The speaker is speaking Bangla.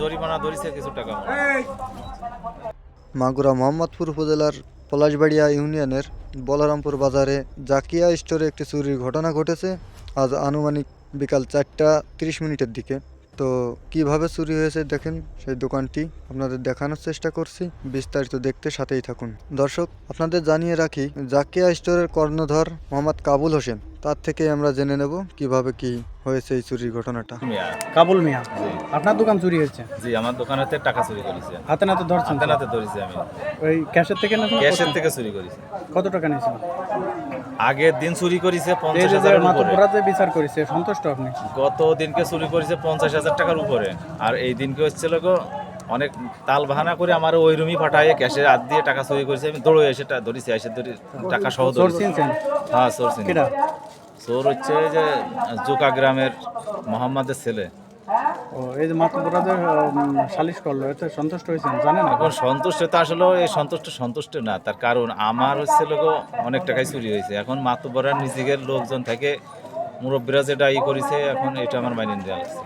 জরিমানা ধরেছে কিছু টাকা। মাগুরা মোহাম্মদপুর উপজেলার পলাশবাড়িয়া ইউনিয়নের বলরামপুর বাজারে জাকিয়া স্টোরে একটি চুরির ঘটনা ঘটেছে। আজ আনুমানিক বিকাল চারটা তিরিশ মিনিটের দিকে। তো কীভাবে চুরি হয়েছে দেখেন সেই দোকানটি। আপনাদের দেখানোর চেষ্টা করছি। বিস্তারিত দেখতে সাথেই থাকুন। দর্শক আপনাদের জানিয়ে রাখি জাকিয়া স্টোরের কর্ণধর মোহাম্মদ কাবুল হোসেন। তার থেকে আমরা জেনে নেব কীভাবে কি হয়েছে এই চুরির ঘটনাটা। মিয়া। কাবুল মিয়া। আপনার দোকান চুরি হয়েছে? জি আমার দোকানেতে টাকা চুরি করেছে। হাতে নাতে ধরছেন হাতে নাতে ধরেছি আমি। ওই ক্যাশের থেকে না ক্যাশের থেকে চুরি করেছি। কত টাকা নিয়েছিল আগের দিন চুরি করেছে পঞ্চাশ যে হাজারের উপরে। বিচার করেছে সন্তুষ্ট আপনি? গত দিনকে চুরি করেছে পঞ্চাশ হাজার টাকার উপরে। আর এই দিনকে হচ্ছিল গো অনেক তাল বাহানা করে আমার ওই রুমই ফাটাইয়ে ক্যাশে হাত দিয়ে টাকা চুরি করেছে। আমি দৌড়ে এসে ধরেছি এসে ধরে টাকা সহ ধরেছি। হ্যাঁ। কেটা চোর হচ্ছে যে জোকা গ্রামের মোহাম্মদের ছেলে। ও এই যে মাতব্বরাতে সালিশ করল এতে সন্তুষ্ট হয়েছেন জানেন এখন সন্তুষ্ট তো আসলে এই সন্তুষ্ট সন্তুষ্ট না তার কারণ আমার হচ্ছে লোক অনেক টাকাই চুরি হয়েছে। এখন মাতবরার নিজেদের লোকজন থেকে মুরব্বীরা যেটা ই করেছে এখন এটা আমার মাইনে দেওয়া লাগছে।